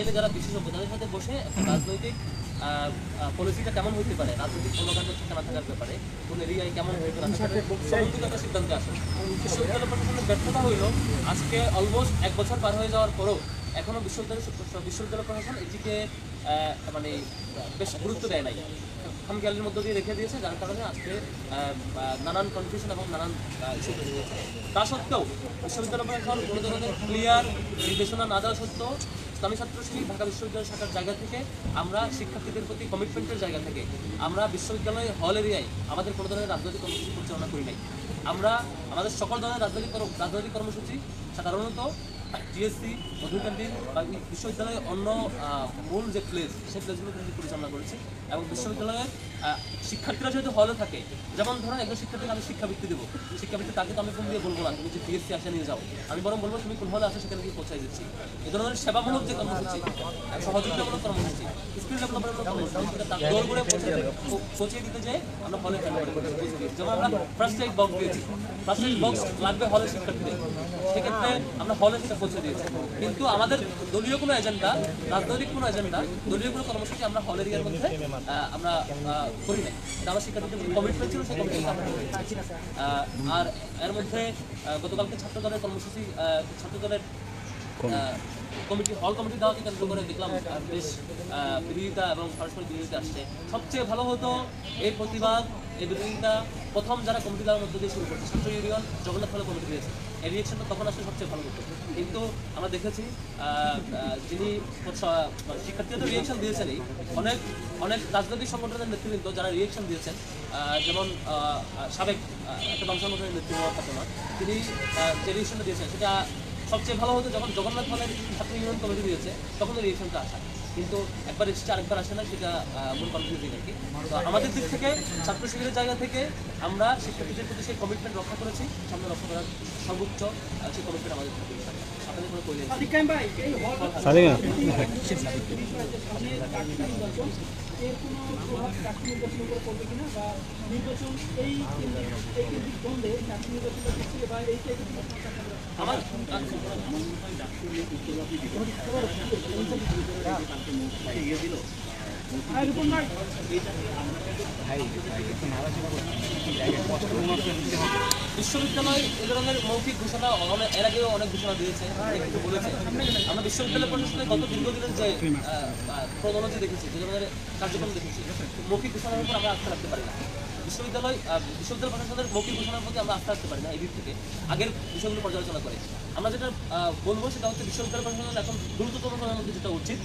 চাইলে যারা বিশেষজ্ঞ তাদের সাথে বসে রাজনৈতিক পলিসিটা কেমন হতে পারে? রাজনৈতিক কর্মকাণ্ড থাকে না থাকার ব্যাপারে কোন এরিয়ায় কেমন হয়ে গেল একটা সিদ্ধান্তে আসে বিশ্ববিদ্যালয় প্রশাসনের ব্যর্থতা হইল আজকে অলমোস্ট এক বছর পার হয়ে যাওয়ার পরও এখনও বিশ্ববিদ্যালয় বিশ্ববিদ্যালয় প্রশাসন আহ, মানে বেশ গুরুত্ব দেয় নাই। খামখেয়ালির মধ্য দিয়ে রেখে দিয়েছে যার কারণে আজকে নানান কনফিউশন এবং নানান ইস্যু তৈরি হয়েছে। তা সত্ত্বেও বিশ্ববিদ্যালয় প্রশাসন কোনো ধরনের ক্লিয়ার নির্দেশনা না দেওয়া সত্ত্বেও ইসলামী ছাত্রশ্রী ঢাকা বিশ্ববিদ্যালয় শাখার জায়গা থেকে আমরা শিক্ষার্থীদের প্রতি কমিটমেন্টের জায়গা থেকে আমরা বিশ্ববিদ্যালয় হল এরিয়ায় আমাদের কোনো ধরনের রাজনৈতিক কর্মসূচি পরিচালনা করি নাই। আমরা আমাদের সকল ধরনের রাজনৈতিক রাজনৈতিক কর্মসূচি সাধারণত টিএসসি মধুকান্দির বা বিশ্ববিদ্যালয়ের অন্য মূল যে প্লেস সেই প্লেসগুলো কিন্তু পরিচালনা করেছি এবং বিশ্ববিদ্যালয়ের শিক্ষার্থীরা যেহেতু হলে থাকে, যেমন ধরুন একজন শিক্ষার্থীকে আমি শিক্ষাবৃত্তি দেবো, শিক্ষাবৃত্তি তাকে তো আমি ফোন দিয়ে বলব না, তুমি যে টিএসসি আসে নিয়ে যাও। আমি বরং বলব, তুমি কোন হলে আসো সেখানে গিয়ে পৌঁছাই দিচ্ছি। এই ধরনের সেবামূলক যে কর্মসূচি সহযোগিতামূলক কর্মসূচি, স্কিল ডেভেলপমেন্টের কর্মসূচি তার দৌড় করে পৌঁছে দিতে- পৌ- দিতে যে আমরা হলে যেমন আমরা ফার্স্ট এইড বক্স দিয়েছি। ফার্স্ট এইড বক্স লাগবে হলে শিক্ষার্থীদের। সেক্ষেত্রে আমরা হলে সেটা পৌঁছে দিয়েছি। কিন্তু আমাদের দলীয় কোনো এজেন্ডা রাজনৈতিক কোনো এজেন্ডা দলীয় কোনো কর্মসূচি আমরা হল এরিয়ার মধ্যে আমরা করি নাই এটা আমার শিক্ষার্থীদের কমিটমেন্ট ছিল সেই কমিটমেন্ট আমরা করেছি। আহ, আর এর মধ্যে আহ, গতকালকে ছাত্রদলের কর্মসূচি আহ, ছাত্র দলের আহ, কমিটি হল কমিটি দেওয়াকে কেন্দ্র করে দেখলাম বেশ বিরোধিতা এবং সরাসরি বিরোধিতা আসছে। সবচেয়ে ভালো হতো এই প্রতিবাদ, এই বিরোধিতা প্রথম যারা কমিটি দেওয়ার মধ্যে দিয়ে শুরু করছে ছাত্র ইউনিয়ন জগন্নাথ হলে কমিটি দিয়েছে এই রিয়েকশনটা তখন আসলে সবচেয়ে ভালো হতো। কিন্তু আমরা দেখেছি যিনি মানে শিক্ষার্থীরা তো রিয়েকশন দিয়েছেনই। অনেক অনেক রাজনৈতিক সংগঠনের নেতৃবৃন্দ যারা রিয়েকশন দিয়েছেন যেমন সাবেক একটা বংশ সংগঠনের নেতৃত্ব তিনি যে রিয়েকশনটা দিয়েছেন, সেটা সবচেয়ে ভালো হতো যখন জগন্নাথ হলের ছাত্র ইউনিয়ন কমিটি দিয়েছে তখন রিয়েকশনটা আসা। কিন্তু একবার এসেছে আরেকবার আসে না সেটা মূল কনফিউজিং আর কি। তো আমাদের দিক থেকে ছাত্র শিবিরের জায়গা থেকে আমরা শিক্ষার্থীদের প্রতি সেই কমিটমেন্ট রক্ষা করেছি সামনে রক্ষা করার সর্বোচ্চ সেই কমিটমেন্ট আমাদের থাকে আপনাদের কোনো কইলেন সাদিকাম ভাই এই হল সাদিকা এর কোনো প্রভাব বিশ্ববিদ্যালয় এই ধরনের মৌখিক ঘোষণা এর আগেও অনেক ঘোষণা দিয়েছে বলেছে। আমরা বিশ্ববিদ্যালয় প্রশাসনে গত দীর্ঘদিনের যে প্রণোলজি দেখেছি, যে ধরনের কার্যক্রম দেখেছি, মৌখিক ঘোষণার উপর আমরা আস্থা রাখতে পারি না। বিশ্ববিদ্যালয় বিশ্ববিদ্যালয় প্রশাসনের মৌখিক ঘোষণার প্রতি আমরা আস্থা রাখতে পারি না এই দিক থেকে, আগের বিষয়গুলো পর্যালোচনা করে। আমরা যেটা বলব সেটা হচ্ছে বিশ্ববিদ্যালয় প্রশাসনের এখন দ্রুততম যেটা উচিত।